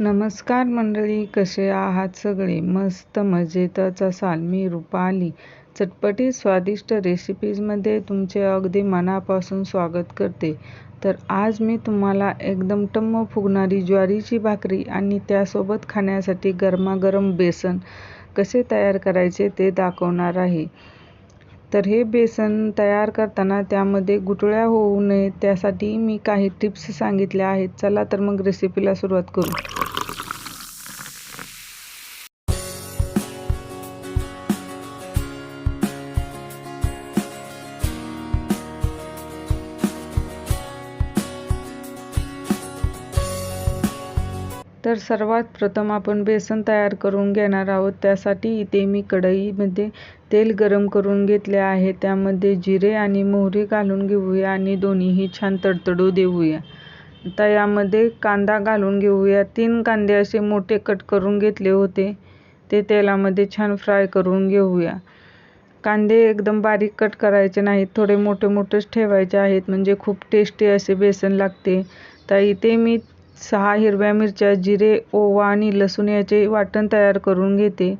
नमस्कार मंडळी कसे आहात सगळे? मस्त मजेतच असाल. मी रुपाली. चटपटी स्वादिष्ट रेसिपीजमध्ये तुमचे अगदी मनापासून स्वागत करते. तर आज मी तुम्हाला एकदम टम्म फुगणारी ज्वारीची भाकरी आणि त्यासोबत खाण्यासाठी गरमागरम बेसन कसे तयार करायचे ते दाखवणार आहे. तर हे बेसन तयार करताना त्यामध्ये गुठळ्या होऊ नये त्यासाठी मी काही टिप्स सांगितल्या आहेत. चला तर मग रेसिपीला सुरुवात करू. तर सर्वात प्रथम आपण बेसन तयार करून घेणार आहोत. त्यासाठी इथे मी कढईमध्ये तेल गरम करून घेतले आहे. त्यामध्ये जिरे आणि मोहरी घालून घेऊया आणि दोन्हीही छान तडतडू देऊया. आता यामध्ये कांदा घालून घेऊया. तीन कांदे असे मोठे कट करून घेतले होते. ते तेलामध्ये छान फ्राय करून घेऊया. कांदे एकदम बारीक कट करायचे नाहीत. थोडे मोठे मोठेच ठेवायचे आहेत. म्हणजे खूप टेस्टी असे बेसन लागते. तर इथे मी सहा हिरव्या मिरच्या जिरे ओवा आणि लसूण याचे वाटण तयार करून घेते.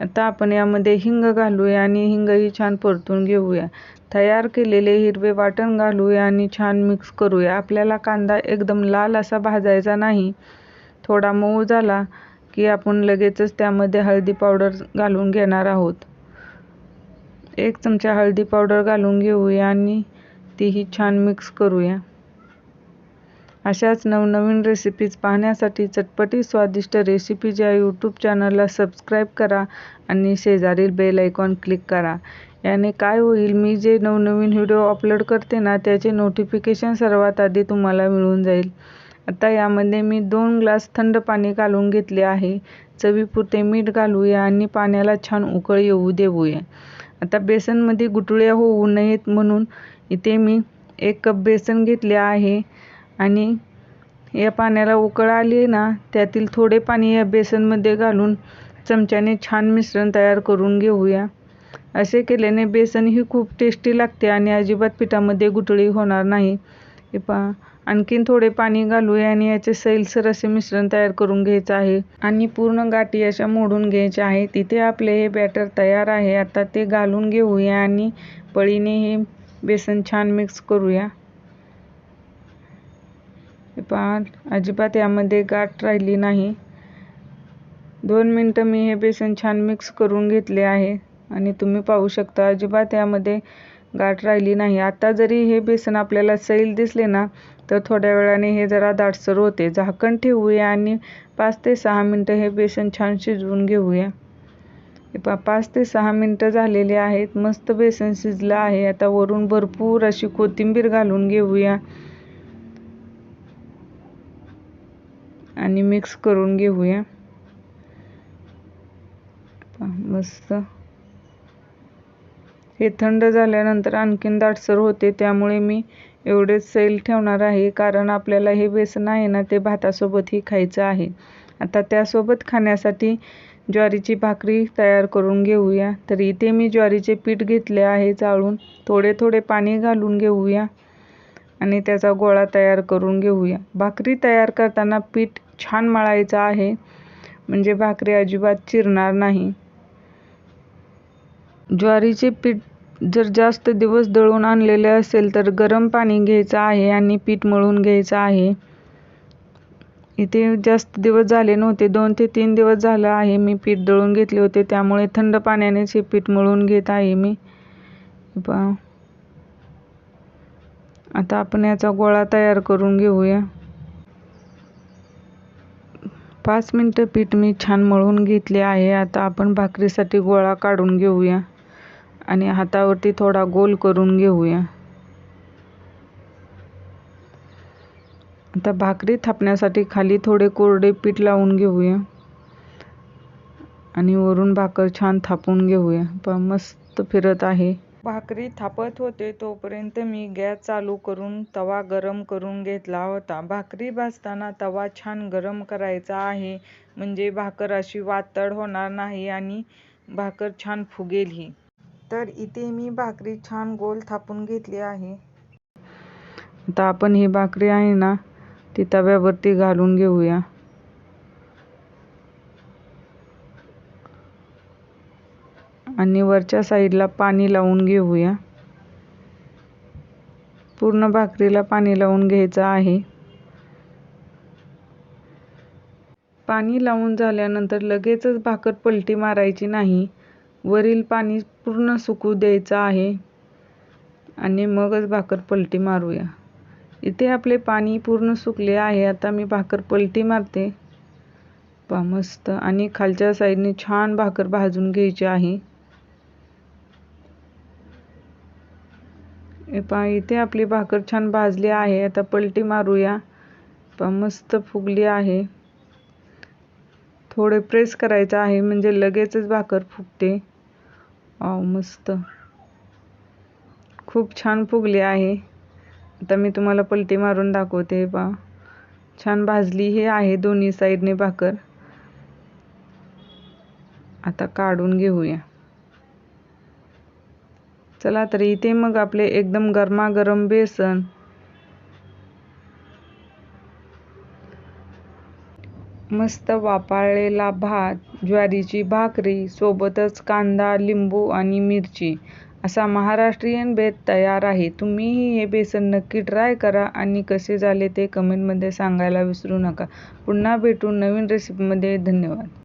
आता आपण यामध्ये हिंग घालूया आणि हिंगही छान परतून घेऊया. तयार केलेले हिरवे वाटण घालूया आणि छान मिक्स करूया. आपल्याला कांदा एकदम लाल असा भाजायचा नाही. थोडा मऊ झाला की आपण लगेचच त्यामध्ये हळदी पावडर घालून घेणार आहोत. एक चमचा हळदी पावडर घालून घेऊया आणि तीही छान मिक्स करूया. अशाच नवनवीन रेसिपीज पाहण्यासाठी चटपटी स्वादिष्ट रेसिपीज या यूट्यूब चॅनलला सबस्क्राईब करा आणि शेजारील बेल आयकॉन क्लिक करा. याने काय होईल मी जे नवनवीन व्हिडिओ अपलोड करते ना त्याचे नोटिफिकेशन सर्वात आधी तुम्हाला मिळून जाईल. आता यामध्ये मी दोन ग्लास थंड पाणी घालून घेतले आहे. चवीपुरते मीठ घालूया आणि पाण्याला छान उकळ येऊ देऊया. आता बेसनमध्ये गुटळ्या होऊ नयेत म्हणून इथे मी एक कप बेसन घेतले आहे. आणि या पाण्याला उकळ आली ना त्यातील थोडे पाणी या बेसनमध्ये घालून चमच्याने छान मिश्रण तयार करून घेऊया. असे केल्याने बेसन ही खूप टेस्टी लागते आणि अजिबात पिठामध्ये गुठळी होणार नाही. हे पहा आणखीन थोडे पाणी घालूया आणि याचे सैलसर असे मिश्रण तयार करून घ्यायचं आहे. आणि पूर्ण गाठी अशा मोडून घ्यायच्या आहे. तिथे आपले हे बॅटर तयार आहे. आता ते घालून घेऊया आणि पळीने हे बेसन छान मिक्स करूया. पहा अजिबात यामध्ये गाठ राहिली नाही. दोन मिनटं मी हे बेसन छान मिक्स करून घेतले आहे. आणि तुम्ही पाहू शकता अजिबात यामध्ये गाठ राहिली नाही. आता जरी हे बेसन आपल्याला सैल दिसले ना तर थोड्या वेळाने हे जरा दाटसर होते. झाकण ठेवूया आणि पाच ते सहा मिनटं हे बेसन छान शिजवून घेऊया. पा पाच ते सहा मिनटं झालेली आहेत. मस्त बेसन शिजलं आहे. आता वरून भरपूर अशी कोथिंबीर घालून घेऊया. आणि मिक्स करून घेऊया. मस्त. हे थंड झाल्यानंतर आणखीन दाटसर होते त्यामुळे मी एवढेच सैल ठेवणार आहे कारण आपल्याला हे बेसन आहे ना ते भातासोबतही खायचं आहे. आता त्यासोबत खाण्यासाठी ज्वारीची भाकरी तयार करून घेऊया. तर इथे मी ज्वारीचे पीठ घेतले आहे चाळून. थोडे थोडे पाणी घालून घेऊया. आणि त्याचा गोळा तयार करून घेऊया. भाकरी तयार करताना पीठ छान मळायचं आहे. म्हणजे भाकरी अजिबात चिरणार नाही. ज्वारीचे पीठ जर जास्त दिवस दळून आणलेले असेल तर गरम पाणी घ्यायचं आहे आणि पीठ मळून घ्यायचं आहे. इथे जास्त दिवस झाले नव्हते. दोन ते तीन दिवस झालं आहे मी पीठ दळून घेतले होते. त्यामुळे थंड पाण्यानेच हे पीठ मळून घेत आहे मी. आता आपण याचा गोळा तयार करून घेऊया. पाच मिनटं पीठ मी छान मळून घेतले आहे. आता आपण भाकरीसाठी गोळा काढून घेऊया आणि हातावरती थोडा गोल करून घेऊया. आता भाकरी थापण्यासाठी खाली थोडे कोरडे पीठ लावून घेऊया आणि वरून भाकर छान थापून घेऊया. पण मस्त फिरत आहे. भाकरी थापत होते तोपर्यंत मी गॅस चालू करून तवा गरम करून घेतला होता. भाकरी भाजताना तवा छान गरम करायचा आहे म्हणजे भाकर अशी वातड होणार नाही आणि भाकर छान फुगेल ही. तर इथे मी भाकरी छान गोल थापून घेतली आहे. आता आपण ही भाकरी आहे ना ती तव्यावरती घालून घेऊया. आणि वरच्या साईडला पाणी लावून घेऊया. पूर्ण भाकरीला पाणी लावून घ्यायचं आहे. पाणी लावून झाल्यानंतर लगेचच भाकर पलटी मारायची नाही. वरील पाणी पूर्ण सुकू द्यायचं आहे. आणि मगच भाकर पलटी मारूया. इथे आपले पाणी पूर्ण सुकले आहे. आता मी भाकर पलटी मारते. पा मस्त. आणि खालच्या साईडने छान भाकर भाजून घ्यायची आहे. पहा इथे आपली भाकर छान भाजली आहे. आता पलटी मारूया. पहा मस्त फुगली आहे. थोडे प्रेस करायचं आहे म्हणजे लगेचच भाकर फुगते. मस्त. खूप छान फुगली आहे. आता मी तुम्हाला पलटी मारून दाखवते पहा छान भाजली हे आहे दोन्ही साईडने भाकर. आता काढून घेऊया. चला तर इथे मग आपले एकदम गरमागरम बेसन. मस्त वापाळलेला भात ज्वारीची भाकरी सोबतच कांदा लिंबू आणि मिरची. असा महाराष्ट्रीयन बेत तयार आहे. तुम्हीही हे बेसन नक्की ट्राय करा आणि कसे झाले ते कमेंटमध्ये सांगायला विसरू नका. पुन्हा भेटू नवीन रेसिपीमध्ये धन्यवाद.